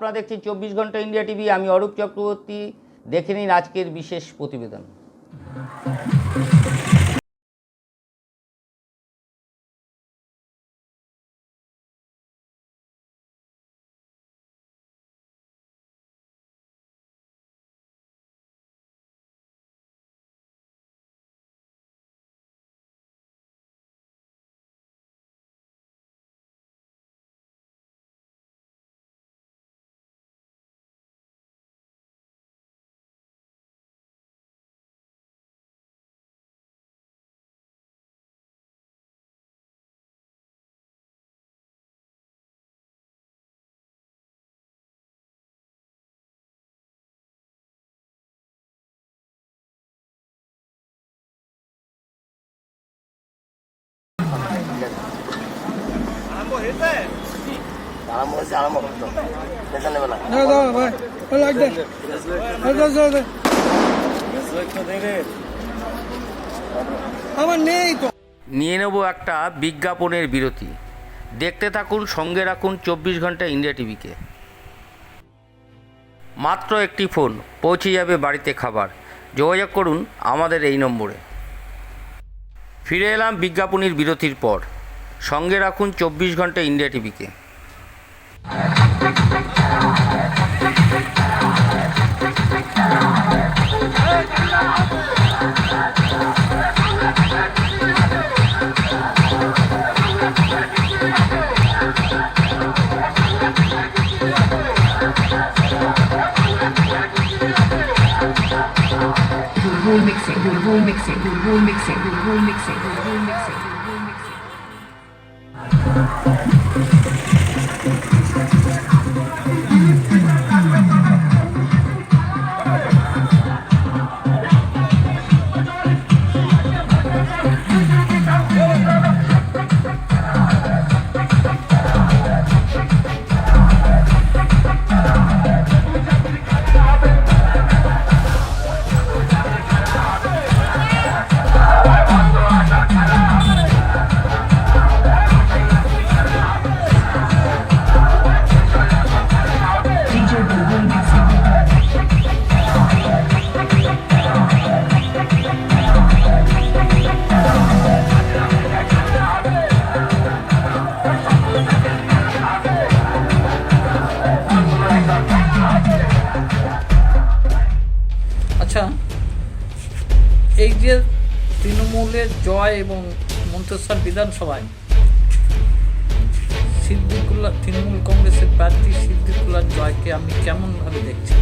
আপনারা দেখছেন চব্বিশ ঘণ্টা ইন্ডিয়া টিভি আমি অরূপ চক্রবর্তী। দেখে নিন আজকের বিশেষ প্রতিবেদন। নিয়ে নেব একটা বিজ্ঞাপনের বিরতি। দেখতে থাকুন, সঙ্গে রাখুন চব্বিশ ঘণ্টা ইন্ডিয়া টিভিকে। মাত্র একটি ফোন, পৌঁছে যাবে বাড়িতে খাবার। যোগাযোগ করুন আমাদের এই নম্বরে। ফিরে এলাম বিজ্ঞাপনের বিরতির পর। সঙ্গে রাখুন চব্বিশ ঘণ্টা ইন্ডিয়া টিভিকে। it, we'll mix it, we'll mix it, we'll mix it, we'll mix it, we'll mix it. আচ্ছা এই যে তৃণমূলের জয় এবং মন্তেশ্বর বিধানসভায় সিদ্দিকুল্লাহ তৃণমূল কংগ্রেসের প্রার্থী সিদ্দিকুল্লাহ জয়কে আপনি কেমনভাবে দেখছি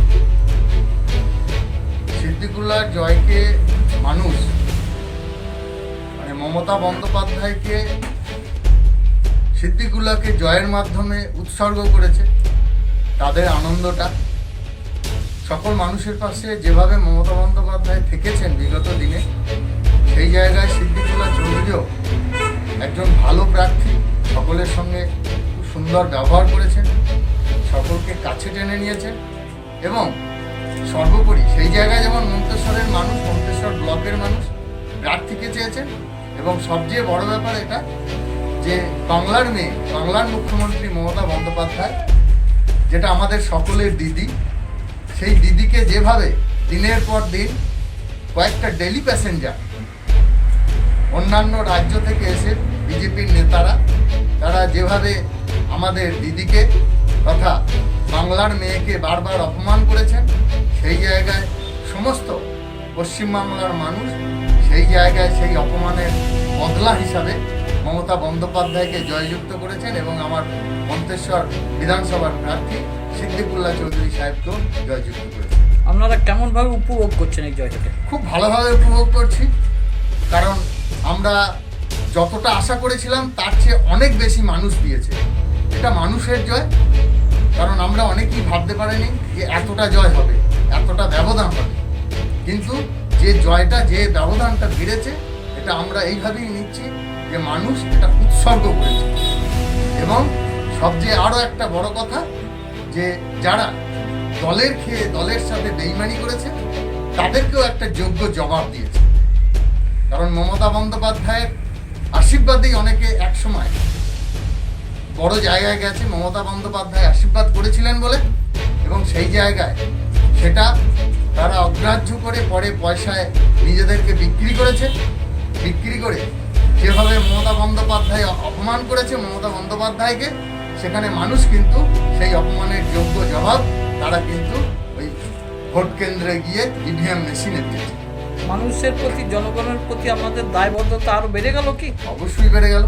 সিদ্দিকুল্লাহ জয়কে মানুষ মানে মমতা বন্দ্যোপাধ্যায়কে সিদ্দিকুল্লাহকে জয়ের মাধ্যমে উৎসর্গ করেছে, তাদের আনন্দটা। সকল মানুষের পাশে যেভাবে মমতা বন্দ্যোপাধ্যায় থেকেছেন বিগত দিনে, সেই জায়গায় সিদ্দিকুল্লাহ চৌধুরীও একজন ভালো প্রার্থী, সকলের সঙ্গে সুন্দর ব্যবহার করেছেন, সকলকে কাছে টেনে নিয়েছেন এবং সর্বোপরি সেই জায়গায় যেমন মন্তেশ্বরের মানুষ, মন্তেশ্বর ব্লকের মানুষ প্রার্থীকে চেয়েছেন এবং সবচেয়ে বড় ব্যাপার এটা যে বাংলার মেয়ে, বাংলার মুখ্যমন্ত্রী মমতা বন্দ্যোপাধ্যায়, যেটা আমাদের সকলের দিদি সেই দিদিকে যেভাবে দিনের পর দিন কয়েকটা ডেলি প্যাসেঞ্জার, অন্যান্য রাজ্য থেকে এসে বিজেপির নেতারা, তারা যেভাবে আমাদের দিদিকে তথা বাংলার মেয়েকে বারবার অপমান করেছেন, সেই জায়গায় সমস্ত পশ্চিমবাংলার মানুষ সেই জায়গায় সেই অপমানের বদলা হিসাবে মমতা বন্দ্যোপাধ্যায়কে জয়যুক্ত করেছেন এবং আমার মন্তেশ্বর বিধানসভার প্রার্থী সিদ্দিকুল্লাহ চৌধুরী সাহেবকেও জয়যুক্ত করেছেন। আপনারা কেমনভাবে উপভোগ করছেন এই জয়টাকে? খুব ভালোভাবে উপভোগ করছি কারণ আমরা যতটা আশা করেছিলাম তার চেয়ে অনেক বেশি মানুষ দিয়েছে। এটা মানুষের জয় কারণ আমরা অনেকেই ভাবতে পারিনি যে এতটা জয় হবে এতটা ব্যবধান হবে। কিন্তু যে জয়টা যে ব্যবধানটা বেড়েছে এটা আমরা এইভাবেই নিচ্ছি। যে মানুষ এটা উৎসর্গ করেছে। এবং সবচেয়ে আরও একটা বড় কথা যে যারা দলের খেয়ে দলের সাথে বেইমানি করেছে, তাদেরকেও একটা যোগ্য জবাব দিয়েছে। কারণ মমতা বন্দ্যোপাধ্যায়ের আশীর্বাদেই অনেকে একসময় বড় জায়গায় গেছে, মমতা বন্দ্যোপাধ্যায় আশীর্বাদ করেছিলেন বলে, এবং সেই জায়গায় সেটা তারা অগ্রাহ্য করে পরে পয়সায় নিজেদেরকে বিক্রি করেছে। বিক্রি করে যেভাবে মমতা বন্দ্যোপাধ্যায় অপমান করেছে মমতা বন্দ্যোপাধ্যায়কে সেখানে মানুষ কিন্তু সেই অপমানের যোগ্য জবাব তারা কিন্তু ওই ভোট কেন্দ্রে গিয়ে ইভিএম মেশিনে দিয়েছে। মানুষের প্রতি জনগণের প্রতি আমাদের দায়বদ্ধতা আরও বেড়ে গেল কি? অবশ্যই বেড়ে গেল।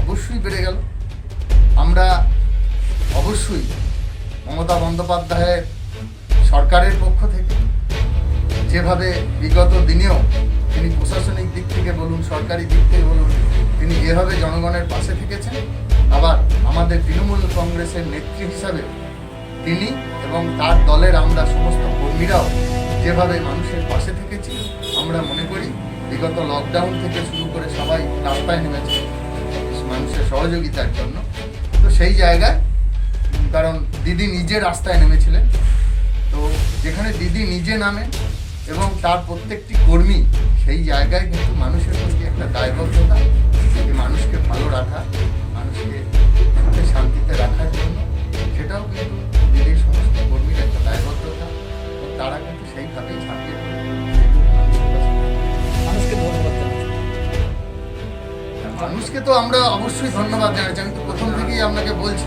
অবশ্যই বেড়ে গেল। আমরা অবশ্যই মমতা বন্দ্যোপাধ্যায়ের সরকারের পক্ষ থেকে যেভাবে বিগত দিনেও তিনি প্রশাসনিক দিক থেকে বলুন, সরকারি দিক থেকে বলুন, তিনি যেভাবে জনগণের পাশে থেকেছেন, আবার আমাদের তৃণমূল কংগ্রেসের নেত্রী হিসাবে তিনি এবং তার দলের আমরা সমস্ত কর্মীরাও যেভাবে মানুষের পাশে থেকেছি, আমরা মনে করি বিগত লকডাউন থেকে শুরু করে সবাই রাস্তায় নেমেছে মানুষের সহযোগিতার জন্য। তো সেই জায়গায়, কারণ দিদি নিজে রাস্তায় নেমেছিলেন। তো যেখানে দিদি নিজে নামে এবং তার প্রত্যেকটি কর্মী সেই জায়গায় কিন্তু মানুষের প্রতি একটা দায়বদ্ধতা যে মানুষকে ভালো রাখা মানুষকে সুখে শান্তিতে রাখার জন্য। সেটাও কিন্তু দিদির সমস্ত কর্মীর একটা দায়বদ্ধতা তারা কিন্তু সেইভাবেই পাশে। মানুষকে ধন্যবাদ মানুষকে তো আমরা অবশ্যই ধন্যবাদ জানাচ্ছি। আমি তো প্রথম থেকেই আপনাকে বলছি।